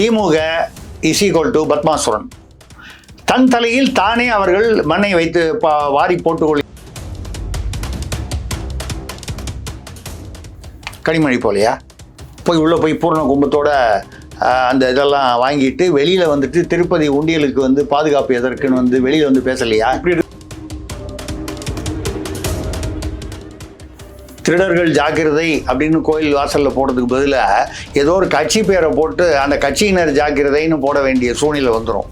DMK is equal to Padmasuran. தன் தலையில் தானே அவர்கள் மண்ணை வைத்து பா- வாரி போட்டுக்கொள்ள கனிமொழி போலையா? போய் உள்ளே போய் பூர்ண கும்பத்தோட அந்த இதெல்லாம் வாங்கிட்டு வெளியில் வந்துட்டு திருப்பதி உண்டியலுக்கு வந்து பாதுகாப்பு எதற்குன்னு வந்து வெளியில் வந்து பேசலையா? இப்படி திருடர்கள் ஜாக்கிரதை அப்படின்னு கோயில் வாசலில் போடுறதுக்கு பதிலாக ஏதோ ஒரு கட்சி பேரை போட்டு அந்த கட்சியினர் ஜாக்கிரதைன்னு போட வேண்டிய சூழ்நிலை வந்துடும்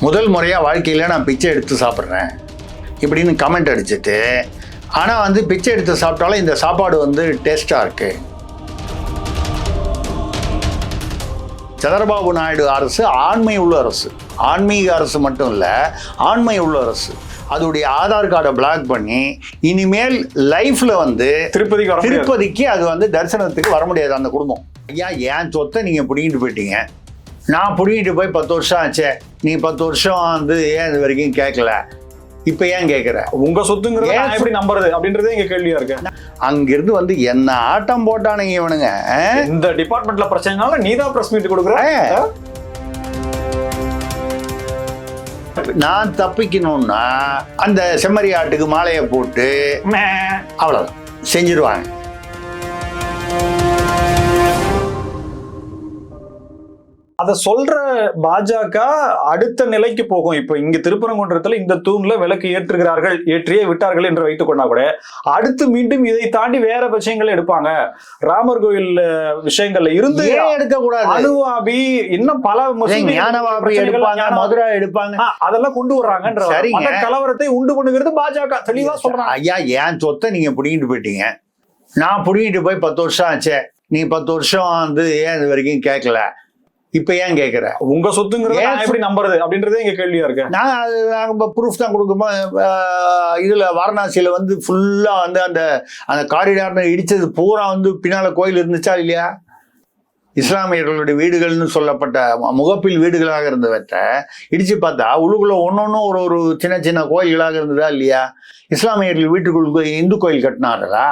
முதல் முறையாக வாழ்க்கையில் நான் பிச்சை எடுத்து சாப்பிட்றேன் இப்படின்னு கமெண்ட் அடிச்சிட்டு ஆனால் வந்து பிச்சை எடுத்து சாப்பிட்டாலும் இந்த சாப்பாடு வந்து டேஸ்ட்டாக இருக்குது சந்திரபாபு நாயுடு அரசு ஆண்மை உள்ள அரசு. ஆன்மீக அரசு மட்டும் இல்லை ஆண்மை உள்ள அரசு. அதோடைய ஆதார் கார்டை பிளாக் பண்ணி இனிமேல் லைஃப்ல வந்து திருப்பதிக்கு. திருப்பதிக்கு அது வந்து தரிசனத்துக்கு வர முடியாது அந்த குடும்பம். ஐயா என் சொத்தை நீங்க பிடிங்கிட்டு போயிட்டீங்க. நான் பிடிங்கிட்டு போய் பத்து வருஷம் ஆச்சே. நீ பத்து வருஷம் வந்து ஏன் இது வரைக்கும் கேட்கல இப்போ ஏன் கேட்குற உங்க சொத்துங்கிறத ஏன் எப்படி நம்புறது? அப்படின்றதே இங்க கேள்வியா இருக்கு. அங்கிருந்து வந்து என்ன ஆட்டம் போட்டானுங்க இவனுங்க? இந்த டிபார்ட்மெண்ட்ல பிரச்சனைனால நீதான் பிரஸ் மீட் கொடுக்குற. நான் தப்பிக்கணும்னா அந்த செம்மறி ஆட்டுக்கு மாலையை போட்டு. அவ்வளோதான் செஞ்சிருவாங்க அத சொல்ற பாஜக அடுத்த நிலைக்கு போகும். இப்ப இங்க திருப்பரங்குன்றத்துல இந்த தூண்ல விளக்கு ஏற்றுகிறார்கள் ஏற்றியே விட்டார்கள் என்று வைத்துக் கொண்டா கூட அடுத்து மீண்டும் இதை தாண்டி வேற விஷயங்களை எடுப்பாங்க. ராமர் கோயில் விஷயங்கள்ல இருந்து ஏன் எடுக்கக்கூடாது? அணுவாபி இன்னும் பல ஏன் எடுப்பாங்க மதுரை எடுப்பாங்க? அதெல்லாம் கொண்டு வர்றாங்கன்ற. மத கலவரத்தை உண்டு பண்ணுகிறது பாஜக. தெளிவா சொல்றாங்க. ஐயா என் சொத்தை நீங்க பிடிங்கிட்டு போயிட்டீங்க? நான் பிடிங்கிட்டு போய் பத்து வருஷம் ஆச்சே. நீ பத்து வருஷம் வந்து ஏன் இது வரைக்கும் கேட்கல? இப்போ ஏன் கேட்குற உங்க சொத்துங்கிறத எப்படி நம்புறது? அப்படின்றதே இங்க கேள்வியா இருக்கு. நான் அது நாங்கள் ப்ரூஃப் தான் கொடுக்கும்போது இதில் வாரணாசியில் வந்து ஃபுல்லாக வந்து அந்த அந்த காரிடார்னு இடித்தது பூரா வந்து பின்னால் கோயில் இருந்துச்சா இல்லையா? இஸ்லாமியர்களுடைய வீடுகள்னு சொல்லப்பட்ட முகப்பில் வீடுகளாக இருந்தவற்றை இடிச்சு பார்த்தா உள்ளுக்குள்ள ஒன்னொன்னும் ஒரு ஒரு சின்ன சின்ன கோயில்களாக இருந்ததா இல்லையா? இஸ்லாமியர்கள் வீட்டுக்குள் இந்து கோயில் கட்டினார்களா?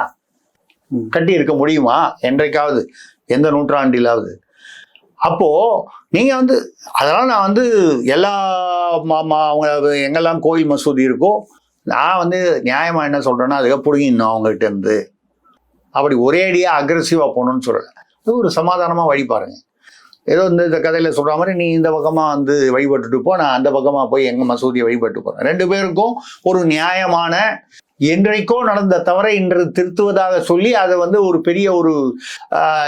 கட்டி இருக்க முடியுமா? என்றைக்காவது எந்த நூற்றாண்டிலாவது? அப்போ நீங்க வந்து அதெல்லாம் நான் வந்து எல்லா ம- அவங்க எங்கெல்லாம் கோயில் மசூதி இருக்கோ நான் வந்து நியாயமா என்ன சொல்றேன்னா அதுக்கு பிடிங்கிடணும் அவங்ககிட்ட இருந்து. அப்படி ஒரே அடியா அக்ரெசிவா போகணும்னு சொல்லலை. ஒரு சமாதானமா வழி பாருங்க. ஏதோ இந்த இந்த கதையில சொல்ற மாதிரி நீ இந்த பக்கமா வந்து வழிபட்டுட்டு போ நான் அந்த பக்கமா போய் எங்க மசூதியை வழிபட்டு போறேன். ரெண்டு பேருக்கும் ஒரு நியாயமான என்றைக்கோ நடந்த தவறை இன்று திருத்துவதாக சொல்லி அதை வந்து ஒரு பெரிய ஒரு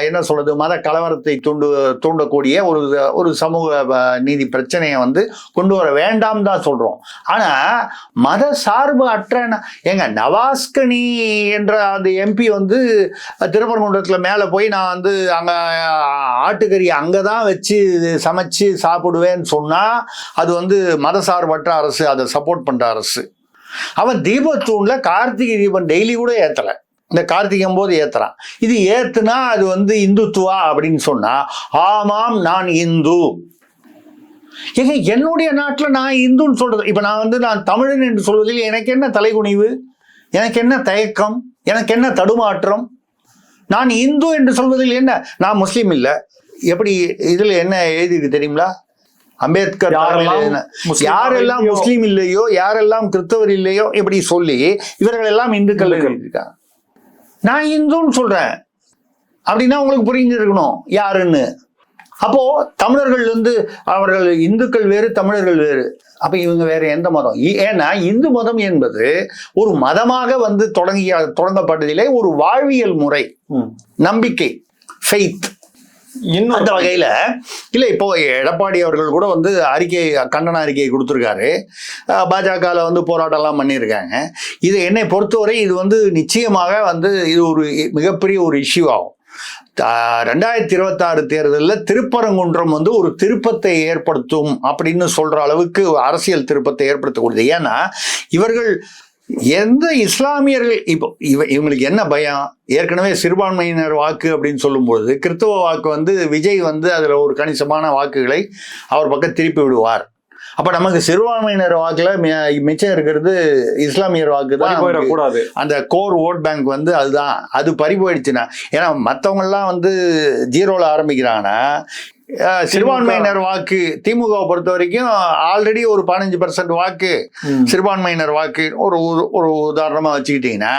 என்ன சொல்றது மத கலவரத்தை தூண்டு தூண்டக்கூடிய ஒரு ஒரு சமூக நீதி பிரச்சனையை வந்து கொண்டு வர வேண்டாம் தான் சொல்றோம். ஆனா மத சார்பு அற்ற எங்க ஏங்க நவாஸ்கனி என்ற அந்த எம்பி வந்து திருப்பரங்குன்றத்தில் மேலே போய் நான் வந்து அங்கே ஆட்டுக்கறி அங்கே தான் வச்சு சமைச்சு சாப்பிடுவேன்னு சொன்னால் அது வந்து மதசார்பற்ற அரசு அதை சப்போர்ட் பண்ணுற அரசு. அவன் தீபத்தூணில் கார்த்திகை தீபம் டெய்லி கூட ஏற்றலை இந்த கார்த்திகம் போது ஏத்துறான். இது ஏத்துனா அது வந்து இந்துத்துவா அப்படின்னு சொன்னா ஆமாம் நான் இந்து. ஏங்க என்னுடைய நாட்டில் நான் இந்துன்னு சொல்றது இப்போ நான் வந்து நான் தமிழன் என்று சொல்வதில் எனக்கு என்ன தலைகுனிவு? எனக்கு என்ன தயக்கம்? எனக்கு என்ன தடுமாற்றம்? நான் இந்து என்று சொல்வதில் என்ன? நான் முஸ்லீம் இல்லை. எப்படி இதில் என்ன எழுதியிருக்கு தெரியுங்களா? அம்பேத்கர் யாரெல்லாம் முஸ்லீம் இல்லையோ. யாரெல்லாம் கிறிஸ்தவர் இல்லையோ இப்படி சொல்லி இவர்கள் எல்லாம் இந்துக்கள். இருக்காங்க நான் இந்துன்னு சொல்றேன். அப்படின்னா உங்களுக்கு புரிஞ்சிருக்கணும் யாருன்னு. அப்போ தமிழர்கள் வந்து அவர்கள் இந்துக்கள் வேறு தமிழர்கள் வேறு. அப்ப இவங்க வேற எந்த மதம்? ஏன்னா இந்து மதம் என்பது ஒரு மதமாக வந்து தொடங்கிய தொடங்கப்பட்டதிலே ஒரு வாழ்வியல் முறை. நம்பிக்கை ஃபெய்த் இன்னும் அந்த வகையில இல்ல இப்போ எடப்பாடி அவர்கள் கூட வந்து அறிக்கை கண்டன அறிக்கையை கொடுத்துருக்காரு. பாஜகவில் வந்து போராட்டம்லாம் பண்ணியிருக்காங்க. இது என்னை பொறுத்தவரை இது வந்து நிச்சயமாக வந்து இது ஒரு மிகப்பெரிய ஒரு இஷ்யூ ஆகும். ரெண்டாயிரத்தி இருபத்தாறு தேர்தலில் திருப்பரங்குன்றம் வந்து ஒரு திருப்பத்தை ஏற்படுத்தும் அப்படின்னு சொல்ற அளவுக்கு அரசியல் திருப்பத்தை ஏற்படுத்தக்கூடியது ஏன்னா இவர்கள் எந்த இஸ்லாமியர்கள் இப்போ இவ இவங்களுக்கு என்ன பயம்? ஏற்கனவே சிறுபான்மையினர் வாக்கு அப்படின்னு சொல்லும்பொழுது கிறிஸ்தவ வாக்கு வந்து விஜய் வந்து அதில் ஒரு கணிசமான வாக்குகளை அவர் பக்கம் திருப்பி விடுவார். அப்போ நமக்கு சிறுபான்மையினர் வாக்குல மிச்சம் இருக்கிறது இஸ்லாமியர் வாக்கு தான் போயிடக்கூடாது அந்த கோர் ஓட் பேங்க் வந்து அதுதான். அது பறி போயிடுச்சுன்னா ஏன்னா மற்றவங்கெல்லாம் வந்து ஜீரோவில் ஆரம்பிக்கிறாங்கன்னா சிறுபான்மையினர் வாக்கு திமுகவை பொறுத்த வரைக்கும் ஆல்ரெடி ஒரு பதினஞ்சு பர்சன்ட் வாக்கு. சிறுபான்மையினர் வாக்கு ஒரு ஒரு- ஒரு உதாரணமா வச்சுக்கிட்டீங்கன்னா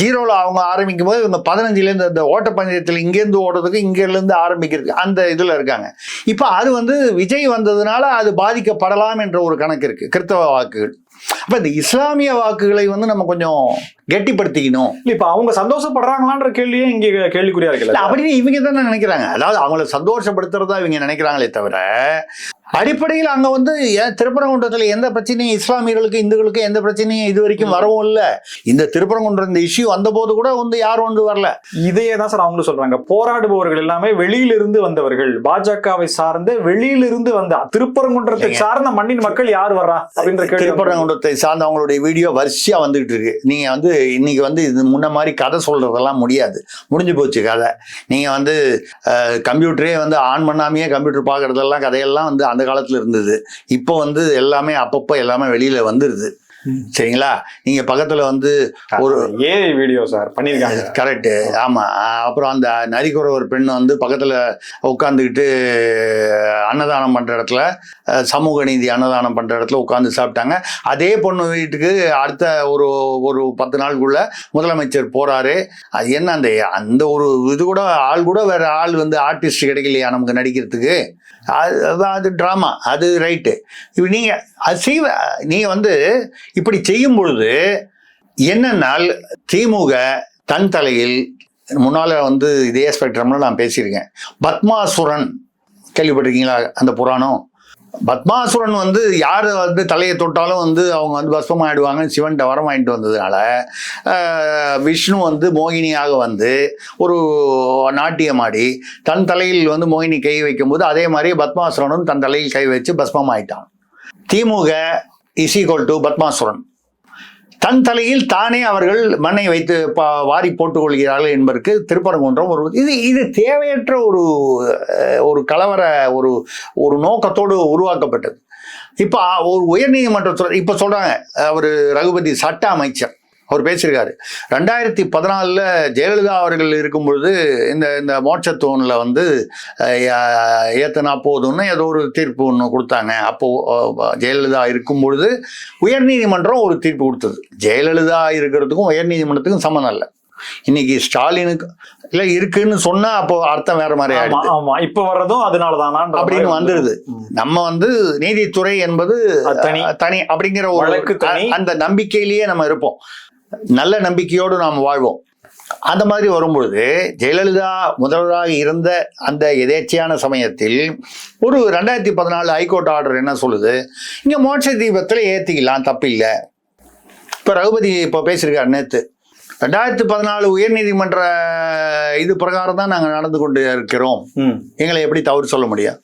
ஜீரோல அவங்க ஆரம்பிக்கும் போது இவங்க பதினஞ்சுல இருந்து அந்த ஓட்டப்பந்தயத்தில் இங்கேருந்து ஓடுறதுக்கு இங்கேருந்து ஆரம்பிக்கிறதுக்கு அந்த இதுல இருக்காங்க. இப்போ அது வந்து விஜய் வந்ததுனால அது பாதிக்கப்படலாம் என்ற ஒரு கணக்கு இருக்கு. கிறிஸ்தவ வாக்குகள். அப்ப இந்த இஸ்லாமிய வாக்குகளை வந்து நம்ம கொஞ்சம் கெட்டிப்படுத்திக்கணும். இல்ல இப்ப அவங்க சந்தோஷப்படுறாங்களான்ற கேள்வியே இங்க கேள்விக்குறியா இருக்குல்ல அப்படின்னு இவங்க தானே நினைக்கிறாங்க. அதாவது அவங்கள சந்தோஷப்படுத்துறதா இவங்க நினைக்கிறாங்களே தவிர அடிப்படையில் அங்க வந்து திருப்பரங்குன்றத்துல எந்த பிரச்சனையும் இஸ்லாமியர்களுக்கு இந்துக்களுக்கு எந்த பிரச்சனையும் இது வரைக்கும் வரவும் இல்ல. இந்த திருப்பரங்குன்றம் இந்த இஷ்யூ வந்த போது கூட வந்து யாரும் வந்து வரல. இதையே தான் சார் அவங்களும் சொல்றாங்க. போராடுபவர்கள் எல்லாமே வெளியிலிருந்து வந்தவர்கள். பாஜகவை சார்ந்த வெளியிலிருந்து வந்த திருப்பரங்குன்றத்தை. சார்ந்த மண்ணின் மக்கள் யார் வர்றா? அப்படின்ற திருப்பரங்குன்றத்தை சார்ந்த அவங்களுடைய வீடியோ வரிசையா வந்துகிட்டு இருக்கு. நீங்க வந்து இன்னைக்கு வந்து இது முன்ன மாதிரி கதை சொல்றதெல்லாம் முடியாது. முடிஞ்சு போச்சு கதை. நீங்க வந்து கம்ப்யூட்டரே வந்து ஆன் பண்ணாமையே கம்ப்யூட்டர் பார்க்கறதெல்லாம் கதையெல்லாம் வந்து அந்த காலத்தில் இருந்தது. இப்போ வந்து எல்லாமே அப்பப்போ எல்லாமே வெளியில் வந்துடுது சரிங்களா? நீங்க பக்கத்துல வந்து ஒரு ஏஐ வீடியோ சார் பண்ணிருக்காங்க. கரெக்டு ஆமா. அப்புறம் அந்த நரிக்குற ஒரு பெண் வந்து பக்கத்துல உட்காந்துக்கிட்டு அன்னதானம் பண்ற இடத்துல சமூக நீதி அன்னதானம் பண்ற இடத்துல உட்காந்து சாப்பிட்டாங்க. அதே பொண்ணு வீட்டுக்கு அடுத்த ஒரு ஒரு பத்து நாளுக்குள்ள முதலமைச்சர் போறாரு. அது என்ன அந்த அந்த ஒரு இது கூட ஆள் கூட வேற ஆள் வந்து ஆர்டிஸ்ட் கிடைக்கலையா நமக்கு நடிக்கிறதுக்கு? அது அது- ட்ராமா அது ரைட்டு இப்போ நீங்க அது செய்வ நீங்க வந்து இப்படி செய்யும் பொழுது என்னென்னால் திமுக தன் தலையில் முன்னால் வந்து இதே ஸ்பெக்ட்ரம்ல நான் பேசியிருக்கேன். பத்மாசுரன் கேள்விப்பட்டிருக்கீங்களா அந்த புராணம்? பத்மாசுரன் வந்து யார் வந்து தலையை தொட்டாலும் வந்து அவங்க வந்து பஸ்மம் ஆயிடுவாங்கன்னு சிவன்கிட்ட வரம் வாங்கிட்டு வந்ததுனால விஷ்ணு வந்து மோகினியாக வந்து ஒரு நாட்டியம் ஆடி தன் தலையில் வந்து மோகினி கை வைக்கும்போது அதே மாதிரி பத்மாசுரனும் தன் தலையில் கை வச்சு பஸ்மம் ஆயிட்டான் DMK is equal to Padmasuran தன் தலையில் தானே அவர்கள் மண்ணை வைத்து பா- வாரி போட்டுக் கொள்கிறார்கள் என்பதற்கு திருப்பரங்குன்றம் ஒரு இது இது தேவையற்ற ஒரு ஒரு கலவர ஒரு ஒரு நோக்கத்தோடு உருவாக்கப்பட்டது. இப்போ ஒரு உயர்நீதிமன்றம் இப்போ சொல்கிறாங்க அவர் ரகுபதி சட்ட அமைச்சர். அவர் பேசியிருக்காரு. ரெண்டாயிரத்தி பதினாலில் ஜெயலலிதா அவர்கள் இருக்கும் பொழுது இந்த இந்த மோட்சத்தூணில் வந்து ஏத்தனா போதும்னு ஏதோ ஒரு தீர்ப்பு ஒன்று கொடுத்தாங்க. அப்போ அஹ், ஜெயலலிதா இருக்கும் பொழுது உயர்நீதிமன்றம் ஒரு தீர்ப்பு கொடுத்தது. ஜெயலலிதா இருக்கிறதுக்கும் உயர்நீதிமன்றத்துக்கும் சம்மந்தம் இல்லை. இன்னைக்கு ஸ்டாலினுக்கு இல்லை இருக்குன்னு சொன்னா அப்போ அர்த்தம் வேற மாதிரி ஆயிடுது. ஆமா. இப்ப வர்றதும் அதனாலதானா அப்படின்னு வந்துருது. நம்ம வந்து நீதித்துறை என்பது தனி. தனி அப்படிங்கிற ஒரு அந்த நம்பிக்கையிலேயே நம்ம இருப்போம். நல்ல நம்பிக்கையோடு நாம் வாழ்வோம். அந்த மாதிரி வரும்பொழுது ஜெயலலிதா முதல்வராக இருந்த அந்த எதேச்சையான சமயத்தில் ஒரு ரெண்டாயிரத்தி பதினாலு ஹைகோர்ட் ஆர்டர் என்ன சொல்லுது? இங்க மோட்ச தீபத்தில் ஏத்திக்கலாம் தப்பு இல்லை இப்போ ரகுபதி இப்போ பேசியிருக்காரு நேத்து. ரெண்டாயிரத்தி பதினாலு உயர்நீதிமன்ற இது பிரகாரம் தான் நாங்கள் நடந்து கொண்டு இருக்கிறோம். எங்களை எப்படி தவறு சொல்ல முடியும்?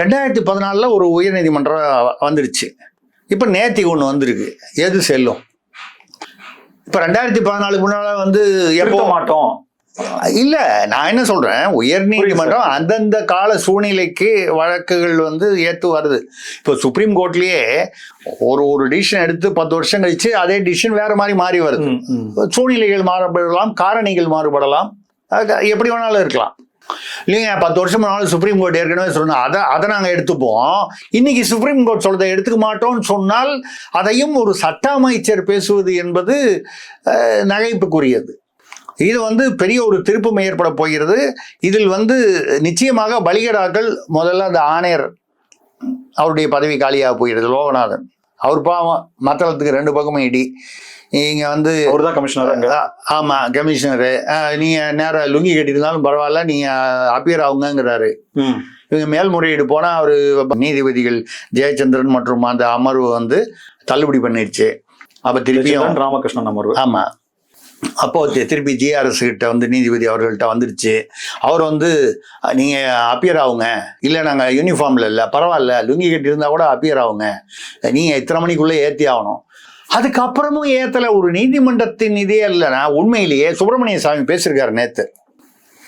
ரெண்டாயிரத்தி பதினாலில் ஒரு உயர்நீதிமன்றம் வந்துருச்சு. இப்போ நேத்தி ஒன்று வந்திருக்கு. எது செல்லும்? இப்போ ரெண்டாயிரத்தி பதினாலுக்கு முன்னால வந்து எப்போ மாட்டோம். இல்ல நான் என்ன சொல்றேன்? உயர்நீதிமன்றம் அந்தந்த கால சூழ்நிலைக்கு வழக்குகள் வந்து ஏத்து வருது. இப்போ சுப்ரீம் கோர்ட்லயே ஒரு ஒரு டிசிஷன் எடுத்து பத்து வருஷம் கழிச்சு அதே டிசிஷன் வேற மாதிரி மாறி வருது. சூழ்நிலைகள் மாறுபடலாம் காரணிகள் மாறுபடலாம். எப்படி வேணாலும் இருக்கலாம். இல்லைங்க பத்து வருஷம் முன்னாலும் சுப்ரீம் கோர்ட் ஏற்கனவே சொன்னா அதை அதை நாங்கள் எடுத்துப்போம். இன்னைக்கு சுப்ரீம் கோர்ட் சொல்றதை எடுத்துக்க மாட்டோம்னு சொன்னால் அதையும் ஒரு சட்ட அமைச்சர் பேசுவது என்பது நகைப்புக்குரியது. இது வந்து பெரிய ஒரு திருப்பம் ஏற்பட போகிறது. இதில் வந்து நிச்சயமாக பலிகடாக்கள் முதல்ல அந்த ஆணையர் அவருடைய பதவி காலியாக போகிறது லோகநாதன். அவர் பாவம் மத்தளத்துக்கு ரெண்டு பக்கமும் இடி. இங்க வந்து அவர்தான் கமிஷனர் அங்க ஆ- ஆமா கமிஷனரு அஹ், நீங்க நேரா லுங்கி கட்டியிருந்தாலும் பரவாயில்ல நீங்க அப்பியர் ஆகுங்கிறாரு. இவங்க மேல்முறையீடு போனா அவரு நீதிபதிகள் ஜெயச்சந்திரன் மற்றும் அந்த அமர்வு வந்து தள்ளுபடி பண்ணிடுச்சு அப்ப திருப்பியும் ராமகிருஷ்ணன் அமர்வு. ஆமா. அப்போ திருப்பி ஜிஆர்எஸ் கிட்ட வந்து நீதிபதி அவர்கள்ட்ட வந்துருச்சு. அவர் வந்து அஹ், நீங்க அப்பியர் ஆகுங்க. இல்ல நாங்க யூனிஃபார்ம்ல இல்ல. பரவாயில்ல லுங்கி கட்டி இருந்தா கூட அப்பியர் ஆகுங்க. நீங்க இத்தனை மணிக்குள்ள ஏத்தி ஆகணும். அதுக்கப்புறமும் ஏத்தல ஒரு நீதிமன்றத்தின் இதே இல்லைன்னா உண்மையிலேயே சுப்பிரமணிய சாமி பேசியிருக்காரு நேத்து.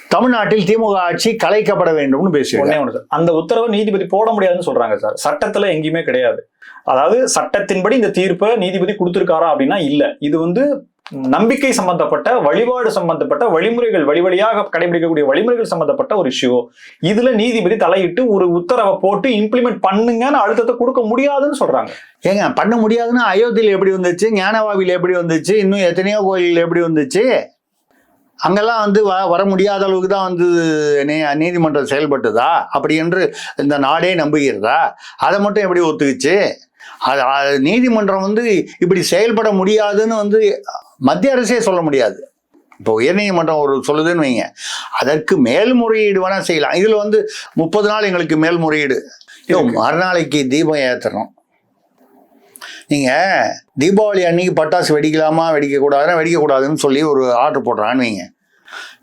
தமிழ்நாட்டில் திமுக ஆட்சி கலைக்கப்பட வேண்டும்னு பேசியிருக்காரு. அந்த உத்தரவை நீதிபதி போட முடியாதுன்னு சொல்றாங்க சார். சட்டத்துல எங்கேயுமே கிடையாது. அதாவது சட்டத்தின்படி இந்த தீர்ப்பை நீதிபதி கொடுத்துருக்காரா அப்படின்னா இல்ல. இது வந்து நம்பிக்கை சம்பந்தப்பட்ட வழிபாடு சம்பந்தப்பட்ட வழிமுறைகள் வழி வழியாக கடைபிடிக்கக்கூடிய வழிமுறைகள் சம்பந்தப்பட்ட ஒரு இஷ்யூ இதுல நீதிபதி தலையிட்டு ஒரு உத்தரவை போட்டு இம்ப்ளிமெண்ட் பண்ணுங்கன்னு அழுத்தத்தை கொடுக்க முடியாதுன்னு சொல்றாங்க. ஏங்க பண்ண முடியாதுன்னா அயோத்தியில் எப்படி வந்துச்சு? ஞானவாவியில் எப்படி வந்துச்சு? இன்னும் எத்தனையோ கோயில் எப்படி வந்துச்சு? அங்கெல்லாம் வந்து வ வர முடியாத அளவுக்கு தான் வந்து நீ- நீதிமன்றம் செயல்பட்டுதா? அப்படி என்று இந்த நாடே நம்புகிறதா? அதை மட்டும் எப்படி ஒத்துக்குச்சு? அது நீதிமன்றம் வந்து இப்படி செயல்பட முடியாதுன்னு வந்து மத்திய அரசே சொல்ல முடியாது. இப்போ உயர்நீதிமன்றம் ஒரு சொல்லுதுன்னு வைங்க. அதற்கு மேல்முறையீடு வேணா செய்யலாம். இதுல வந்து முப்பது நாள் எங்களுக்கு மேல்முறையீடு. ஐயோ, மறுநாளைக்கு தீபம் ஏற்றணும் நீங்க தீபாவளி அன்னைக்கு பட்டாசு வெடிக்கலாமா வெடிக்க கூடாதுன்னா வெடிக்க கூடாதுன்னு சொல்லி ஒரு ஆர்டர் போடுறான்னு வைங்க.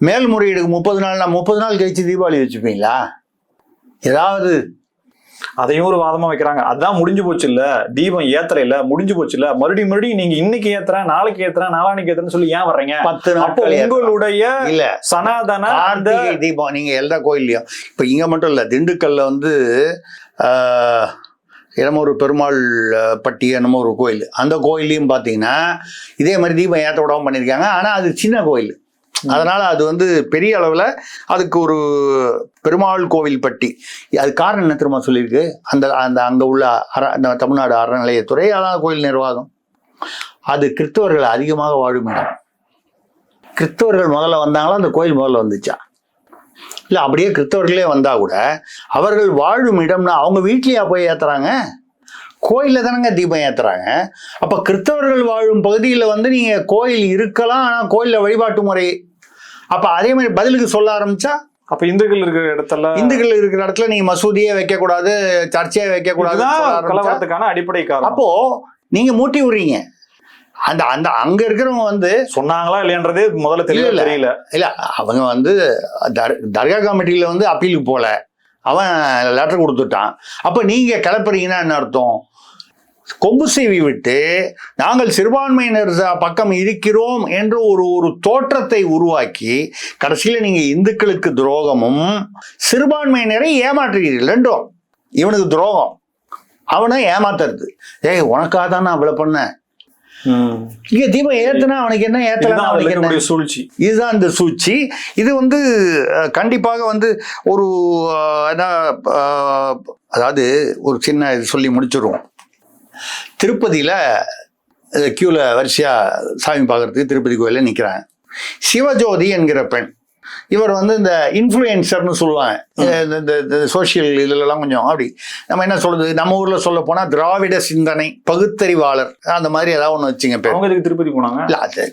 மேல்முறையீடுக்கு முப்பது நாள்னா முப்பது நாள் கழிச்சு தீபாவளி வச்சுப்பீங்களா? ஏதாவது அதையும் ஒரு வாதமா வைக்கிறாங்க. அதான் முடிஞ்சு போச்சு இல்ல தீபம் ஏத்தற இல்ல முடிஞ்சு போச்சு இல்ல மறுபடியும் மறுபடியும் நீங்க இன்னைக்கு ஏத்துறேன் நாளைக்கு ஏத்துறேன் நாளானைக்கு ஏத்துறேன்னு சொல்லி ஏன் வர்றீங்க? பத்து நாட்கள். உங்களுடைய இல்ல. சனாதன கார்த்திகை தீபம் நீங்க எல்லா கோயில்லையும் இப்ப இங்க மட்டும் இல்ல திண்டுக்கல்ல வந்து என்னமோ ஒரு பெருமாள் பட்டி என்னமோ ஒரு கோயில். அந்த கோயிலையும் பார்த்தீங்கன்னா இதே மாதிரி தீபம் ஏற்ற விடாம பண்ணியிருக்காங்க. ஆனா அது சின்ன கோயில். அதனால அது வந்து பெரிய அளவில் அதுக்கு ஒரு பெருமாள் கோவில் பட்டி. அது காரணம் என்ன திரும்ப சொல்லியிருக்கு? அந்த அந்த அங்கே உள்ள அற அந்த தமிழ்நாடு அறநிலையத்துறை அதான் கோயில் நிர்வாகம். அது கிறிஸ்தவர்கள் அதிகமாக வாழும் இடம். கிறிஸ்தவர்கள் முதல்ல வந்தாங்களா அந்த கோயில் முதல்ல வந்துச்சா? இல்லை அப்படியே கிறிஸ்தவர்களே வந்தா கூட அவர்கள் வாழும் இடம்னா அவங்க வீட்லயா போய் ஏத்துறாங்க? கோயிலில் தானங்க தீபம் ஏத்துறாங்க. அப்ப கிறிஸ்தவர்கள் வாழும் பகுதியில் வந்து நீங்க கோயில் இருக்கலாம் ஆனா கோயிலில் வழிபாட்டு முறை அப்ப அதே மாதிரி பதிலுக்கு சொல்ல ஆரம்பிச்சா அப்ப இந்துக்கள் இருக்கிற இடத்துல இந்துக்கள் இருக்கிற இடத்துல நீங்க மசூதியே வைக்க கூடாது சர்ச்சையே வைக்க கூடாது கலவரத்துக்கான அடிப்படை காரணம். அப்போ நீங்க மூட்டி விடுறீங்க. அந்த அந்த அங்க இருக்கிறவங்க வந்து சொன்னாங்களா இல்லையன்றதே முதல்ல தெரியல. தெரியல. இல்ல அவங்க வந்து தர் தர்கா கமிட்டியில வந்து அப்பீலுக்கு போல. அவன் லெட்டர் கொடுத்துட்டான். அப்ப நீங்க கிளப்புறீங்கன்னா என்ன அர்த்தம்? கொம்பு செய்வி விட்டு நாங்கள் சிறுபான்மையினர் பக்கம் இருக்கிறோம் என்ற ஒரு ஒரு தோற்றத்தை உருவாக்கி கடைசியில நீங்க இந்துக்களுக்கு துரோகமும் சிறுபான்மையினரை ஏமாற்றுகிறீர்கள் ரெண்டும். இவனுக்கு துரோகம். அவனை ஏமாத்துறது. ஏய் உனக்காக தான் நான் அவ்வளவு பண்ணேன். இங்க தீபம் ஏத்துனா அவனுக்கு என்ன? ஏத்தலாம் அவனுக்கு என்ன? சூழ்ச்சி. இதுதான் இந்த சூழ்ச்சி. இது வந்து கண்டிப்பாக வந்து ஒரு என்ன அதாவது ஒரு சின்ன இது சொல்லி முடிச்சிருவோம். திருப்பதியில் கியூவில் வரிசையாக சாமி பார்க்கறதுக்கு திருப்பதி கோயிலில் நிற்கிறாங்க சிவஜோதி என்கிற பெண். இவர் வந்து இந்த இன்ஃப்ளூயன்சர்னு சொல்லுவாங்க. இந்த- சோஷியல் இதுலலாம் கொஞ்சம் அப்படி. நம்ம என்ன சொல்றது? நம்ம ஊரில் சொல்ல போனால் திராவிட சிந்தனை பகுத்தறிவாளர் அந்த மாதிரி ஏதாவது ஒன்று வச்சுங்க திருப்பதி போனாங்க? இல்ல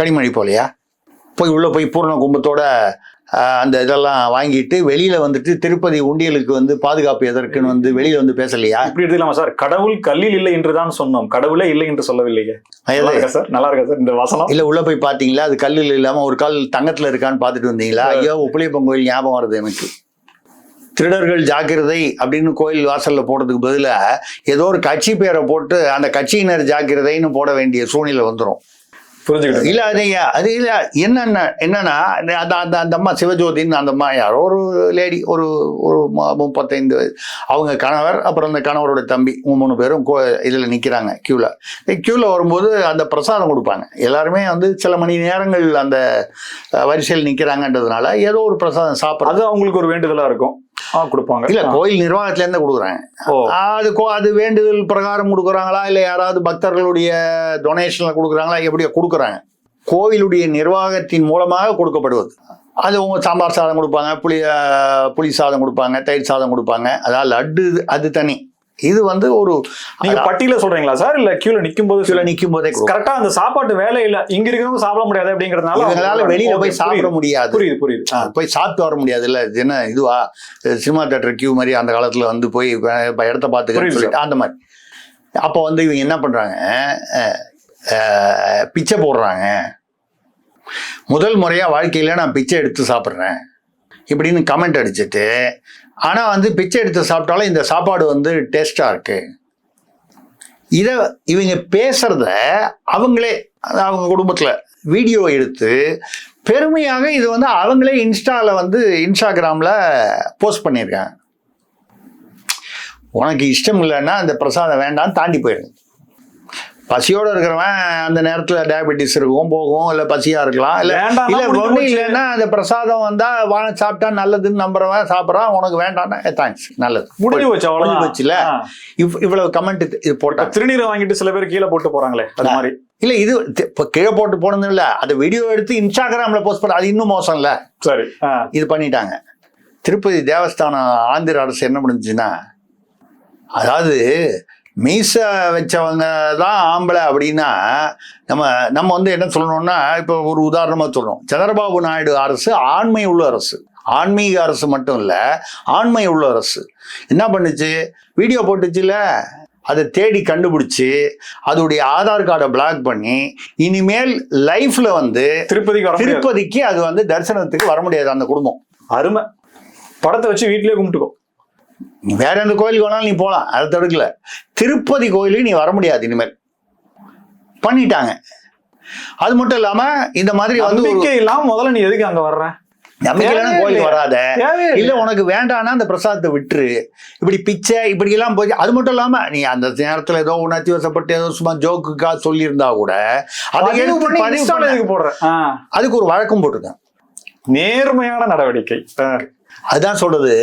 கனிமொழி போலையா? போய் உள்ள போய் பூர்ண கும்பத்தோட அந்த இதெல்லாம் வாங்கிட்டு வெளியில வந்துட்டு திருப்பதி உண்டியலுக்கு வந்து பாதுகாப்பு எதற்குன்னு வந்து வெளியில வந்து பேசலையா? இப்படி எடுத்துக்கலாமா சார். கடவுள் கல்லில் இல்லை என்றுதான் சொன்னோம். கடவுளே இல்லை என்று சொல்லவில்லையே நல்லா இருக்கா சார்? நல்லா இருக்கா சார்? இந்த வசனம்? இல்ல உள்ள போய் பாத்தீங்களா? அது கல்லில் இல்லாம ஒரு கால் தங்கத்துல இருக்கான்னு பாத்துட்டு வந்தீங்களா? ஐயோ உப்பிலியப்பன் கோயில் ஞாபகம் வருது எனக்கு. திருடர்கள் ஜாக்கிரதை அப்படின்னு கோயில் வாசல்ல போடுறதுக்கு பதிலா ஏதோ ஒரு கட்சி பேரை போட்டு அந்த கட்சியினர் ஜாக்கிரதைன்னு போட வேண்டிய சூழ்நிலை வந்துரும். புரிஞ்சுக்கிட்டு இல்ல அது அது இல்ல. என்னென்ன என்னன்னா அந்த அந்த அந்த அம்மா சிவஜோதின்னு அந்த அம்மா யாரோ ஒரு லேடி ஒரு ஒரு முப்பத்தைந்து. அவங்க கணவர் அப்புறம் அந்த கணவரோட தம்பி மூணு பேரும் கோ இதில் நிற்கிறாங்க க்யூவில் க்யூவில் வரும்போது அந்த பிரசாதம் கொடுப்பாங்க. எல்லாருமே வந்து சில மணி நேரங்கள் அந்த வரிசையில் நிற்கிறாங்கன்றதுனால ஏதோ ஒரு பிரசாதம் சாப்பிட்றது அது அவங்களுக்கு ஒரு வேண்டுதலா இருக்கும். கொடுப்பாங்க. இல்ல. கோயில் நிர்வாகத்திலேருந்து கொடுக்குறாங்க ஓ. அது கோ அது வேண்டுதல் பிரகாரம் கொடுக்குறாங்களா இல்லை யாராவது பக்தர்களுடைய டொனேஷன்ல கொடுக்குறாங்களா எப்படியோ கொடுக்குறாங்க கோவிலுடைய நிர்வாகத்தின் மூலமாக கொடுக்கப்படுவது. அது உங்க சாம்பார் சாதம் கொடுப்பாங்க புளி புளி சாதம் கொடுப்பாங்க தயிர் சாதம் கொடுப்பாங்க. அதாவது லட்டு அது தனி. இது வந்து ஒரு நீங்க பட்டியல சொல்றீங்களா சார்? இல்ல கியூல நிக்கும் போது கீழே நிற்கும் போதே. கரெக்டா அந்த சாப்பாட்டு வேலை இல்ல இங்க இருக்கிறவங்க சாப்பிட முடியாது அப்படிங்கறதுனால அவங்க- வெளியில போய் சாப்பிட முடியாது. புரியுது புரியுது. போய் சாப்பிட்டு வர முடியாது இல்ல. என்ன இதுவா? இது சினிமா தேட்டர் கியூ மாதிரி அந்த காலத்துல வந்து போய் இடத்த சொல்லிட்டு அந்த மாதிரி. அப்போ வந்து இவங்க என்ன பண்றாங்க? பிச்சை போடுறாங்க. முதல் முறையா வாழ்க்கையில நான் பிச்சை எடுத்து சாப்பிட்றேன். இப்படின்னு கமெண்ட் அடிச்சிட்டு ஆனால் வந்து பிச்சை எடுத்து சாப்பிட்டாலும் இந்த சாப்பாடு வந்து டேஸ்ட்டாக இருக்கு. இதை இவங்க பேசுறத அவங்களே அவங்க குடும்பத்தில் வீடியோ எடுத்து பெருமையாக இது வந்து அவங்களே இன்ஸ்டாவில் வந்து இன்ஸ்டாகிராமில் போஸ்ட் பண்ணியிருக்காங்க. உனக்கு இஷ்டம் இல்லைன்னா அந்த பிரசாதம் வேண்டாம் தாண்டி போயிடுங்க பசியோட இருக்கிறவன் அந்த நேரத்துல டயபெட்டிஸ் இருக்கும் போகும் இல்ல பசியா இருக்கலாம் இல்ல இல்ல போச்சு. இல்லைன்னா அந்த பிரசாதம் வந்தா வாங்க சாப்பிட்டா நல்லதுன்னு நம்புறவன் சாப்பிடறான் உனக்கு வேண்டாம்னா தேங்க்ஸ் நல்லது. முடிஞ்சு போச்சு. முடிஞ்சு ஆ. இவ்- இவ்வளவு கமெண்ட் இது போட்டா திருநீரை வாங்கிட்டு சில பேர் கீழே போட்டு போறாங்களே அது மாதிரி. இல்ல இது இப்ப கீழே போட்டு போனது இல்ல அந்த வீடியோ எடுத்து இன்ஸ்டாகிராம்ல போஸ்ட் பண்ண அது இன்னும் மோசம் இல்ல. சரி. இது பண்ணிட்டாங்க. திருப்பதி தேவஸ்தானம் ஆந்திர அரசு என்ன பண்ணுச்சுன்னா அதாவது மீச வச்சவங்க தான் ஆம்பளை அப்படின்னா நம்ம நம்ம வந்து என்ன சொல்லணும்னா இப்போ ஒரு உதாரணமா சொல்லணும் சந்திரபாபு நாயுடு அரசு ஆண்மை உள்ள அரசு. ஆன்மீக அரசு மட்டும் இல்ல ஆண்மை உள்ள அரசு. என்ன பண்ணுச்சு? வீடியோ போட்டுச்சுல? அதை தேடி கண்டுபிடிச்சு அதோடைய ஆதார் கார்டை பிளாக் பண்ணி இனிமேல் லைஃப்ல வந்து திருப்பதிக்கு. திருப்பதிக்கு அது வந்து தரிசனத்துக்கு வர முடியாது அந்த குடும்பம். அருமை. படத்தை வச்சு வீட்லயே கும்பிட்டுக்கோ. வேற எந்த கோயிலுக்கு வேணாலும் நீ போகலாம் அதை தடுக்கல. திருப்பதி கோயிலுக்கு நீ வர முடியாது இனிமேல். பண்ணிட்டாங்க. அது மட்டும் இல்லாம இந்த மாதிரி வந்து இல்லாம முதல்ல நீ எதுக்கு அங்க வர்ற? நம்பிக்கையிலான கோயிலுக்கு? வராத. இல்ல உனக்கு வேண்டாம்னா அந்த பிரசாதத்தை விட்டுரு. இப்படி பிச்சை இப்படி எல்லாம் போய் அது மட்டும் இல்லாம நீ அந்த நேரத்துல ஏதோ உணர்ச்சி வசப்பட்டு ஏதோ சும்மா ஜோக்குக்காக சொல்லியிருந்தா கூட. அதுக்கு ஒரு வழக்கம் போட்டிருக்கேன் நேர்மையான நடவடிக்கை. அதுதான் சொல்றது.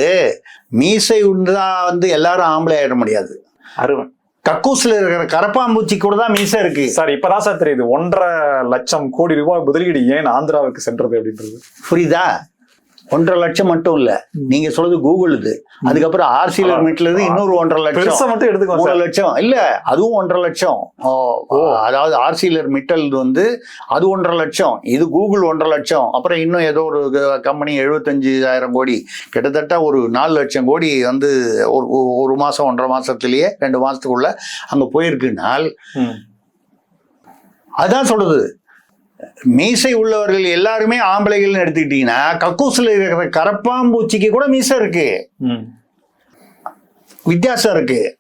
மீசை உண்டா வந்து எல்லாரும் ஆம்பளை ஆயிட முடியாது. அருமை கக்கூஸ்ல இருக்கிற கரப்பாம்பூச்சி கூட தான் மீசை இருக்கு. சார் இப்பதான் சார் தெரியுது ஒன்றரை லட்சம் கோடி ரூபாய் முதலீடு ஏன் ஆந்திராவுக்கு சென்றது அப்படின்றது? புரியுதா? ஒன்றரை லட்சம் மட்டும் இல்ல. நீங்க சொல்றது கூகுள் இது. அதுக்கப்புறம் ஆர்சி லிமிட்ல இருந்து இன்னொரு ஒன்றரை லட்சம். மட்டும் எடுத்துக்கோ சார். லட்சம். இல்ல அதுவும் ஒன்றரை லட்சம். ஓ, அதாவது ஆர்சிலர் மிட்டல் வந்து அது ஒன்றரை லட்சம். இது கூகுள் ஒன்றரை லட்சம். அப்புறம் இன்னும் ஏதோ ஒரு கம்பெனி எழுபத்தஞ்சாயிரம் கோடி. கிட்டத்தட்ட ஒரு நாலு லட்சம் கோடி வந்து ஒரு ஒரு- ஒரு மாசம் ஒன்றரை மாசத்திலேயே ரெண்டு மாசத்துக்குள்ள அங்க போயிருக்குனால். அதான் சொல்றது. மீசை உள்ளவர்கள் எல்லாருமே ஆம்பளைகள்னு எடுத்துக்கிட்டீங்கன்னா கக்கூஸ்ல இருக்கிற கரப்பாம்பூச்சிக்கு கூட மீசை இருக்கு. ம். வித்தியாசம் இருக்கு.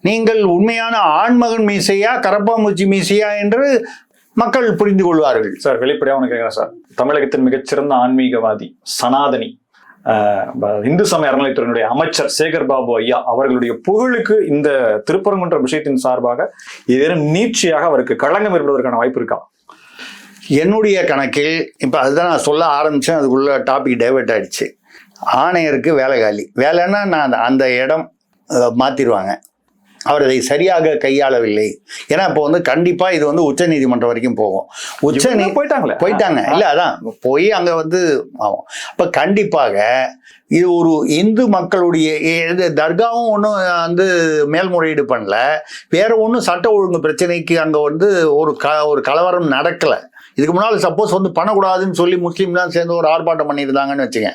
நீங்கள் உண்மையான ஆண்மகன் மீசையா கரப்பாம்பூச்சி மீசையா என்று மக்கள் புரிந்து கொள்வார்கள். சார் வெளிப்படையா உனக்கு கேட்கிறேன் சார். தமிழகத்தின் மிகச்சிறந்த ஆன்மீகவாதி சனாதனி இந்து சமய அறநிலைத்துறையினுடைய அமைச்சர் சேகர் பாபு ஐயா அவர்களுடைய புகழுக்கு இந்த திருப்பரங்குன்ற விஷயத்தின் சார்பாக ஏதேனும் நீட்சியாக அவருக்கு களங்கம் ஏற்படுவதற்கான வாய்ப்பு இருக்கா? என்னுடைய கணக்கில் இப்போ அதுதான் நான் சொல்ல ஆரம்பிச்சேன் அதுக்குள்ள டாபிக் டைவர்ட் ஆயிடுச்சு. ஆணையருக்கு வேலை காலி. வேலைன்னா நான் அந்த- அந்த இடம் மாத்திருவாங்க. அவர் அதை சரியாக கையாளவில்லை. ஏன்னா இப்போ வந்து கண்டிப்பா இது வந்து உச்ச நீதிமன்றம் வரைக்கும் போகும். உச்ச நீ போயிட்டாங்களே? போயிட்டாங்க. இல்ல அதான். போய் அங்க வந்து ஆகும் அப்ப கண்டிப்பாக இது ஒரு இந்து மக்களுடைய இது தர்காவும் ஒன்றும் வந்து மேல்முறையீடு பண்ணல. வேற ஒன்றும் சட்ட ஒழுங்கு பிரச்சனைக்கு அங்க வந்து ஒரு க ஒரு கலவரம் நடக்கல. இதுக்கு முன்னால் சப்போஸ் வந்து பண்ணக்கூடாதுன்னு சொல்லி முஸ்லீம்லாம் சேர்ந்து ஒரு ஆர்ப்பாட்டம் பண்ணியிருந்தாங்கன்னு வச்சுங்க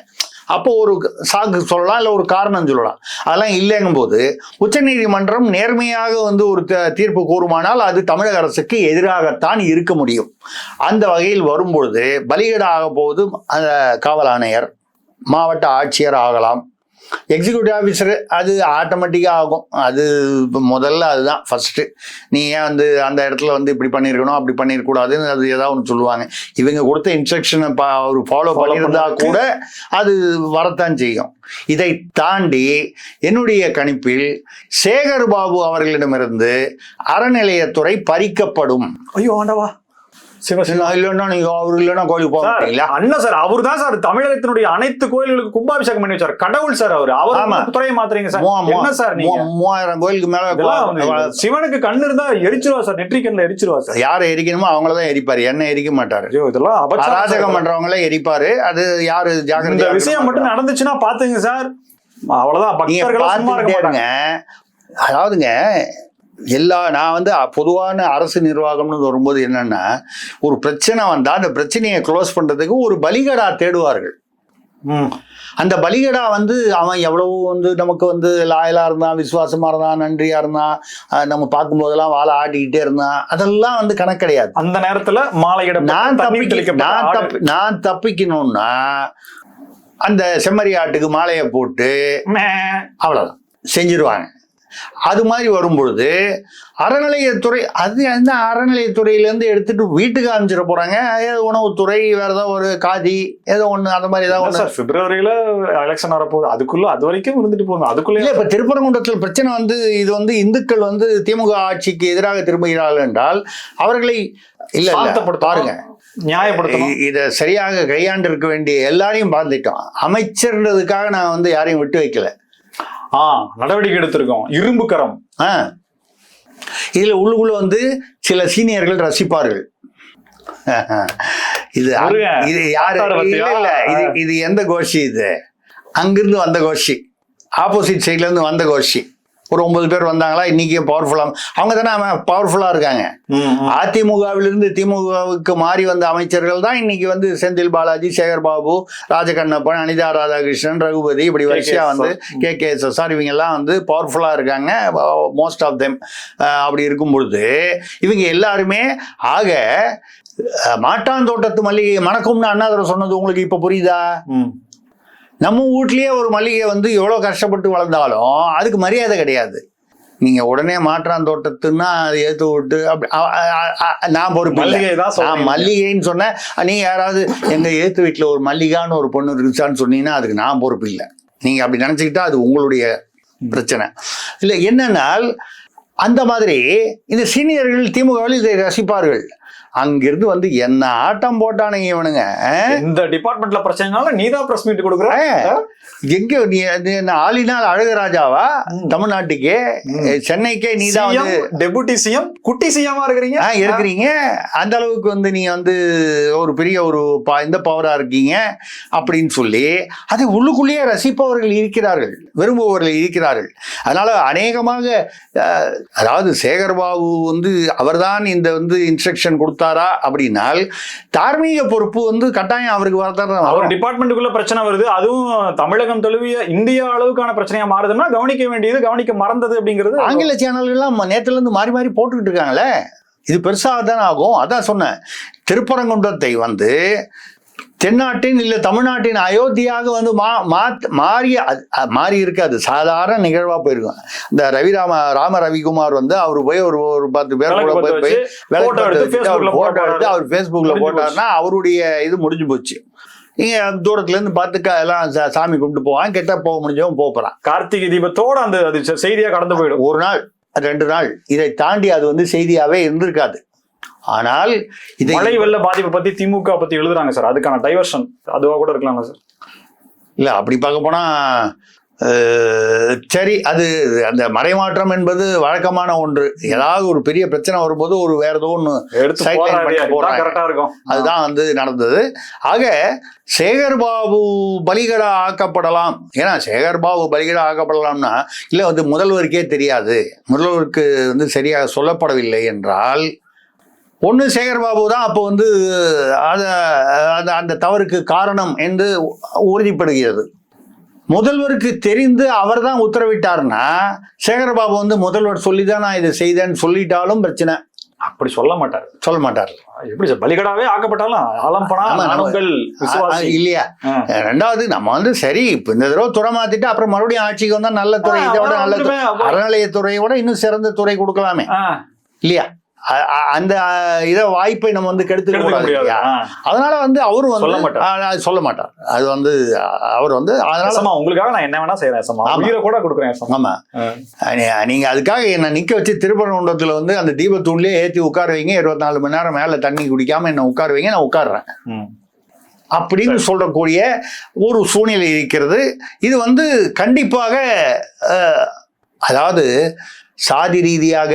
அப்போ ஒரு சாக்கு சொல்லலாம் இல்லை ஒரு காரணம் சொல்லலாம். அதெல்லாம் இல்லைங்கும் போது உச்சநீதிமன்றம் நேர்மையாக வந்து ஒரு த- தீர்ப்பு கூறுமானால் அது தமிழக அரசுக்கு எதிராகத்தான் இருக்க முடியும். அந்த வகையில் வரும்பொழுது பலிகீடு ஆக போவது அந்த காவல் ஆணையர் மாவட்ட ஆட்சியர் ஆகலாம். எக்ஸிக்யூட்டிவ் ஆஃபீஸர் அது ஆட்டோமேட்டிக்காக ஆகும். அது இப்ப முதல்ல அதுதான் ஃபர்ஸ்ட்டு நீ ஏன் வந்து அந்த இடத்துல வந்து இப்படி பண்ணியிருக்கணும் அப்படி பண்ணியிருக்கூடாதுன்னு அது ஏதாவது ஒன்று சொல்லுவாங்க. இவங்க கொடுத்த இன்ஸ்ட்ரக்ஷனை பா அவர் ஃபாலோ பண்ணியிருந்தா கூட அது வரத்தான் செய்யும். இதை தாண்டி என்னுடைய கணிப்பில் சேகர் பாபு அவர்களிடமிருந்து அறநிலையத்துறை பறிக்கப்படும். ஐயோ ஆண்டவா. சிவசிவா இல்லைன்னா நீங்க அவர் இல்லைன்னா கோயிலுக்கு போக மாட்டீங்களா? அண்ணா சார் அவர் தான் சார் தமிழகத்தினுடைய அனைத்து கோயில்களுக்கு கும்பாபிஷேகம் பண்ணி வச்சார். கடவுள் சார் அவர். அவர் துறையை மாத்துறீங்க சார். என்ன சார் மூவாயிரம் கோயிலுக்கு மேல சிவனுக்கு கண்ணு இருந்தா எரிச்சிருவா சார் நெற்றி கண்ணுல எரிச்சிருவா சார். யாரை எரிக்கணுமோ அவங்கள தான் எரிப்பாரு. என்ன எரிக்க மாட்டாரு. இதெல்லாம் அராஜகம். பண்றவங்கள எரிப்பாரு. அது யாரு இந்த ஜாக்கிரதையா விஷயம் மட்டும் நடந்துச்சுன்னா பாத்துங்க சார். அவ்வளவுதான். அதாவதுங்க எல்லா நான் வந்து பொதுவான அரசு நிர்வாகம்னு வரும்போது என்னன்னா ஒரு பிரச்சனை வந்தா அந்த பிரச்சனையை க்ளோஸ் பண்றதுக்கு ஒரு பலிகடா தேடுவார்கள். அந்த பலிகடா வந்து அவன் எவ்வளவு வந்து நமக்கு வந்து லாயலா இருந்தான் விசுவாசமா இருந்தான் நன்றியா இருந்தான் நம்ம பார்க்கும்போதெல்லாம் வாழை ஆட்டிக்கிட்டே இருந்தான் அதெல்லாம் வந்து கணக்கு கிடையாது அந்த நேரத்துல மாலையிட நான் தண்ணீர் தப்பி தெளிக்கப்பட்ட நான். தப்பி நான் தப்பிக்கணும்னா அந்த செம்மறி ஆட்டுக்கு மாலையை போட்டு மே. அவ்வளவுதான் செஞ்சிருவாங்க அது மாதிரி வரும்பொழுது அறநிலையத்துறை அது அந்த அறநிலையத்துறையிலேருந்து எடுத்துட்டு வீட்டுக்கு அனுப்பிச்சிட போறாங்க? ஏதோ உணவுத்துறை வேற ஏதோ ஒரு காதி ஏதோ ஒன்று அந்த மாதிரி ஏதாவது ஒன்று சார் பிப்ரவரியில எலெக்ஷன் வரப்போகுது. அதுக்குள்ள அது வரைக்கும் இருந்துட்டு போகணும் அதுக்குள்ளே இல்ல இப்ப திருப்பரங்குன்றத்தில் பிரச்சனை வந்து இது வந்து இந்துக்கள் வந்து திமுக ஆட்சிக்கு எதிராக திரும்புகிறார்கள் என்றால் அவர்களை இல்ல. பாருங்க. நியாயப்படுத்தணும். இத சரியாக கையாண்டு இருக்க வேண்டிய எல்லாரையும் பார்த்துட்டோம். அமைச்சர்ன்றதுக்காக நான் வந்து யாரையும் விட்டு வைக்கல. ஆ நடவடிக்கை எடுத்திருக்கோம். இரும்பு கரம். ஆ. இதுல உள்ளுக்குள்ள வந்து சில சீனியர்கள் ரசிப்பார்கள். இது இது யாரு? இல்ல? இல்ல இது இது எந்த கோஷ்டி இது? அங்கிருந்து வந்த கோஷ்டி. ஆப்போசிட் சைட்ல இருந்து வந்த கோஷ்டி. ஒரு ஒன்பது பேர் வந்தாங்களா இன்னைக்கு பவர்ஃபுல்லா அவங்க தானே பவர்ஃபுல்லா இருக்காங்க. அதிமுகவிலிருந்து திமுகவுக்கு மாறி வந்த அமைச்சர்கள் தான் இன்னைக்கு வந்து செந்தில் பாலாஜி சேகர் பாபு ராஜகண்ணப்பன் அனிதா ராதாகிருஷ்ணன் ரகுபதி இப்படி. வரிசையா. வந்து கே கே எஸ் சார் இவங்க எல்லாம் வந்து பவர்ஃபுல்லா இருக்காங்க மோஸ்ட் ஆஃப் தெம் அப்படி இருக்கும் பொழுது இவங்க எல்லாருமே ஆக அஹ், மாட்டாந்தோட்டத்து மல்லிகை மணக்கும்னு அண்ணாதுரை சொன்னது உங்களுக்கு இப்ப புரியுதா. நம்ம வீட்லயே ஒரு மல்லிகை வந்து எவ்வளோ கஷ்டப்பட்டு வளர்ந்தாலும் அதுக்கு மரியாதை கிடையாது. நீங்க உடனே மாற்றான் தோட்டத்துன்னா அதை ஏத்து விட்டு அப்படி நான் இல்லை. மல்லிகை தான். மல்லிகைன்னு சொன்னேன். நீங்க யாராவது எங்க ஏத்து வீட்டுல ஒரு மல்லிகான்னு ஒரு பொண்ணு இருக்குச்சான்னு சொன்னீங்கன்னா அதுக்கு நான் பொறுப்பு இல்லை. நீங்க அப்படி நினைச்சுக்கிட்டா அது உங்களுடைய பிரச்சனை. இல்லை என்னன்னால் அந்த மாதிரி இந்த சீனியர்கள் திமுகவில் இதை ரசிப்பார்கள். அங்கிருந்து வந்து என்ன ஆட்டம் போட்டானுங்க இவனுங்க இந்த டிபார்ட்மெண்ட்ல பிரச்சனைனால நீதான் பிரஸ் மீட் கொடுக்குற? எங்க நீ ஆளினால் அழகராஜாவா. தமிழ்நாட்டுக்கே. சென்னைக்கே நீதான் சிஎம் வந்து டெபுட்டி சிஎம் குட்டி சிஎம்மா இருக்கிறீங்க? இருக்கிறீங்க. அந்த அளவுக்கு வந்து நீங்க வந்து ஒரு பெரிய ஒரு இந்த பவரா இருக்கீங்க அப்படின்னு சொல்லி அதை உள்ளுக்குள்ளேயே ரசிப்பவர்கள் இருக்கிறார்கள் விரும்புபவர்கள் இருக்கிறார்கள். அதனால அநேகமாக அதாவது சேகர்பாபு வந்து அவர்தான் இந்த வந்து இன்ஸ்ட்ரக்ஷன் கொடுத்தாரா அப்படின்னால் தார்மீக பொறுப்பு வந்து கட்டாயம் அவருக்கு வரதான் அவர். டிபார்ட்மெண்ட்டுக்குள்ள பிரச்சனை வருது. அதுவும் தமிழகம் தழுவிய இந்தியா அளவுக்கான பிரச்சனையா மாறுதுன்னா கவனிக்க வேண்டியது கவனிக்க மறந்தது அப்படிங்கிறது ஆங்கில சேனல்கள்லாம் நேத்துல இருந்து மாறி மாறி போட்டுக்கிட்டு இருக்காங்களே. இது பெருசாக தானே ஆகும். அதான் சொன்னேன். திருப்பரங்குன்றத்தை வந்து தென்னாட்டின் இல்லை தமிழ்நாட்டின் அயோத்தியாக வந்து மா மாத்- மாறிய அது- அது மாறி இருக்காது சாதாரண நிகழ்வா போயிருக்கும். இந்த ரவிராம ராம ரவிக்குமார் வந்து அவர் போய் ஒரு ஒரு பத்து பேர் கூட போய் போய் விளக்கு அவர் Facebookல போட்டோ போட்டாரு. எடுத்து அவர் ஃபேஸ்புக்கில் முடிஞ்சு போட்டாருன்னா அவருடைய இது முடிஞ்சு போச்சு. நீங்க தூரத்துல இருந்து பார்த்து க- எல்லாம் சா- சாமி கும்பிட்டு போவான். கெட்ட போக முடிஞ்சவன் போக போறான் கார்த்திகை தீபத்தோட அந்த அது செ- செய்தியா கடந்து போயிடும். ஒரு நாள் ரெண்டு நாள். இதை தாண்டி அது வந்து செய்தியாவே இருந்திருக்காது. ஆனால் இதை மழை வெள்ள பாதிப்பை பத்தி திமுக பத்தி எழுதுறாங்க சார். அதுக்கான டைவர்ஷன் அதுவா கூட இருக்கலாம்ல சார். இல்ல அப்படி பார்க்க போனா சரி அது அந்த மறைமாற்றம் என்பது வழக்கமான ஒன்று. ஏதாவது ஒரு பெரிய பிரச்சனை வரும்போது ஒரு வேற ஏதோ ஒன்று எடுத்து Sideline போடுறாரு பண்ணி அதுதான் போடுறாங்க. கரெக்டா இருக்கும். அதுதான் வந்து நடந்தது. ஆக சேகர்பாபு பலிகடா ஆக்கப்படலாம். ஏன்னா சேகர்பாபு பலிகடா ஆக்கப்படலாம்னா இல்லை வந்து முதல்வருக்கே தெரியாது. முதல்வருக்கு வந்து சரியாக சொல்லப்படவில்லை என்றால் ஒன்று சேகர்பாபு தான் அப்போ வந்து அத அந்த அந்த தவறுக்கு காரணம் என்று உறுதிப்படுகிறது. முதல்வருக்கு தெரிந்து அவர் தான் உத்தரவிட்டார்னா சேகர்பாபு வந்து முதல்வர் சொல்லி தான் நான் இதை செய்தேன்னு சொல்லிட்டாலும் பிரச்சனை. அப்படி சொல்ல மாட்டாரு. சொல்ல மாட்டார். எப்படி சார்? பலிகடாவே ஆக்கப்பட்டாலும் ஆலம்பனா இல்லையா. ரெண்டாவது நம்ம வந்து சரி இப்ப இந்த தடவை துறை மாத்திட்டு அப்புறம் மறுபடியும் ஆட்சிக்கு வந்தா நல்ல துறை இதை விட நல்ல விட இன்னும் சிறந்த துறை கொடுக்கலாமே. இல்லையா? அந்த இத வாய்ப்பை நம்ம வந்து கெடுத்துக்க கூடாது. அதனால வந்து அவரும் வந்து சொல்ல மாட்டார். சொல்ல மாட்டார். அது வந்து அவர் வந்து அதனால உங்களுக்காக நான் என்ன வேணா செய்யறேன். உயிரை கூட கொடுக்குறேன் ஆமா. நீங்க அதுக்காக என்ன நிக்க வச்சு திருப்பரங்குன்றத்துல வந்து அந்த தீபத்தூண்லயே ஏத்தி உட்கார வைங்க இருபத்தி நாலு மணி நேரம் மேல தண்ணி குடிக்காம என்ன உட்கார வைங்க நான் உட்கார்றேன். ம். அப்படின்னு சொல்லக்கூடிய ஒரு சூழ்நிலை இருக்கிறது. இது வந்து கண்டிப்பாக அதாவது சாதி ரீதியாக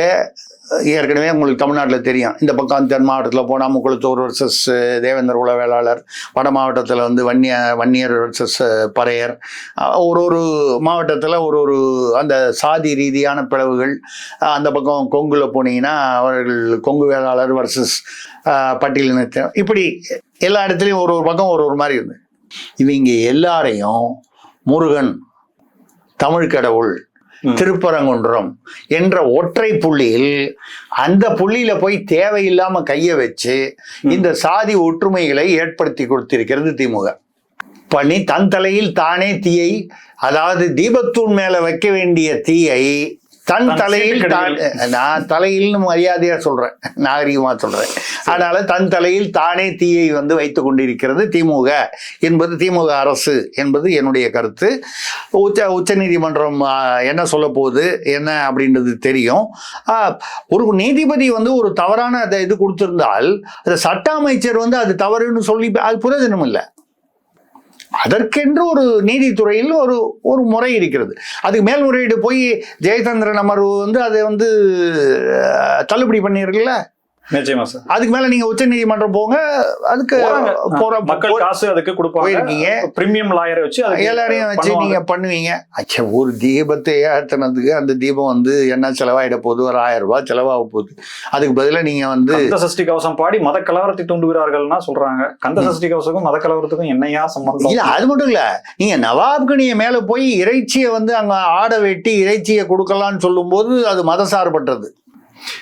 ஏற்கனவே உங்களுக்கு தமிழ்நாட்டில் தெரியும். இந்த பக்கம் தென் மாவட்டத்தில் போனால் முக்குளத்தூர் வர்சஸ் தேவேந்தர் குல வேளாளர் வட மாவட்டத்தில் வந்து வன்னிய வன்னியர் வர்சஸ் பறையர். ஒரு ஒரு மாவட்டத்தில் ஒரு ஒரு அந்த சாதி ரீதியான பிளவுகள் அந்த பக்கம் கொங்குல போனீங்கன்னா அவர்கள் கொங்கு வேளாளர் வர்சஸ் பட்டியலினத்தினர் இப்படி எல்லா இடத்துலையும் ஒரு ஒரு பக்கம் ஒரு ஒரு மாதிரி இருந்தது இவங்க எல்லாரையும் முருகன் தமிழ் கடவுள் திருப்பரங்குன்றம் என்ற ஒற்றை புள்ளியில் அந்த புள்ளியில போய் தேவையில்லாம கைய வச்சு இந்த சாதி ஒற்றுமைகளை ஏற்படுத்தி கொடுத்திருக்கிறது திமுக. பண்ணி தன் தலையில் தானே தீயை அதாவது தீபத்தூண் மேல வைக்க வேண்டிய தீயை தன் தலையில் தான் நான் தலையில்னு மரியாதையா சொல்றேன் நாகரிகமா சொல்றேன். அதனால தன் தலையில் தானே தீயை வந்து வைத்துக் கொண்டிருக்கிறது திமுக. என்பது திமுக அரசு என்பது என்னுடைய கருத்து. உச்ச உச்சநீதிமன்றம் என்ன சொல்ல போகுது என்ன அப்படின்றது தெரியும். ஒரு நீதிபதி வந்து ஒரு தவறான அதை இது கொடுத்திருந்தால் சட்ட அமைச்சர் வந்து அது தவறுன்னு சொல்லி அது பிரயோஜனம் இல்லை அதற்கென்று ஒரு நீதித்துறையில் ஒரு ஒரு முறை இருக்கிறது. அதுக்கு மேல்முறையீடு போய் ஜெயச்சந்திரன் அமர்வு வந்து அதை வந்து தள்ளுபடி பண்ணியிருக்குல்ல நிச்சயமா சார். அதுக்கு மேல நீங்க உச்ச நீதிமன்றம் போங்க அதுக்கு. போற மக்கள் காசு அதுக்கு போயிருக்கீங்க. பிரீமியம் லாயரை வச்சு எல்லாரையும் வச்சு. நீங்க பண்ணுவீங்க. அச்சா ஒரு தீபத்தை ஏற்றினதுக்கு அந்த தீபம் வந்து என்ன செலவாயிட போகுது? ஒரு ஆயிரம் ரூபாய் செலவாக போகுது. அதுக்கு பதிலா நீங்க வந்து கந்த சஷ்டி கவசம் பாடி மத கலவரத்தை தூண்டுகிறார்கள்னா சொல்றாங்க. கந்த சஷ்டி கவசத்துக்கும் மத கலவரத்துக்கும் என்னையா சம்பந்தம்? இல்ல அது மட்டும் இல்ல. நீங்க நவாப்க்கு நீங்க மேல போய் இறைச்சியை வந்து அங்க ஆட வெட்டி இறைச்சியை கொடுக்கலாம்னு சொல்லும்போது அது மதசார்பற்றது.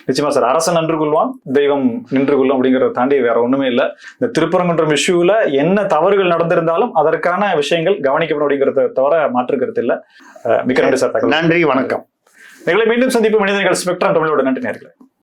நிச்சயமா சார் அரசன் நின்று கொள்வான் தெய்வம் நின்று கொள்ளும் அப்படிங்கறத தாண்டி வேற ஒண்ணுமே இல்ல. இந்த திருப்பரங்குன்றம் இஷ்யூல என்ன தவறுகள் நடந்திருந்தாலும் அதற்கான விஷயங்கள் கவனிக்கப்படும் அப்படிங்கறத தவிர மாற்று கருத்து இல்ல மிக்க நன்றி சார் நன்றி வணக்கம். எங்களை மீண்டும் சந்திப்பு மனிதர்கள் ஸ்பெக்ட்ரம் தமிழோட நன்றி நேர்களே.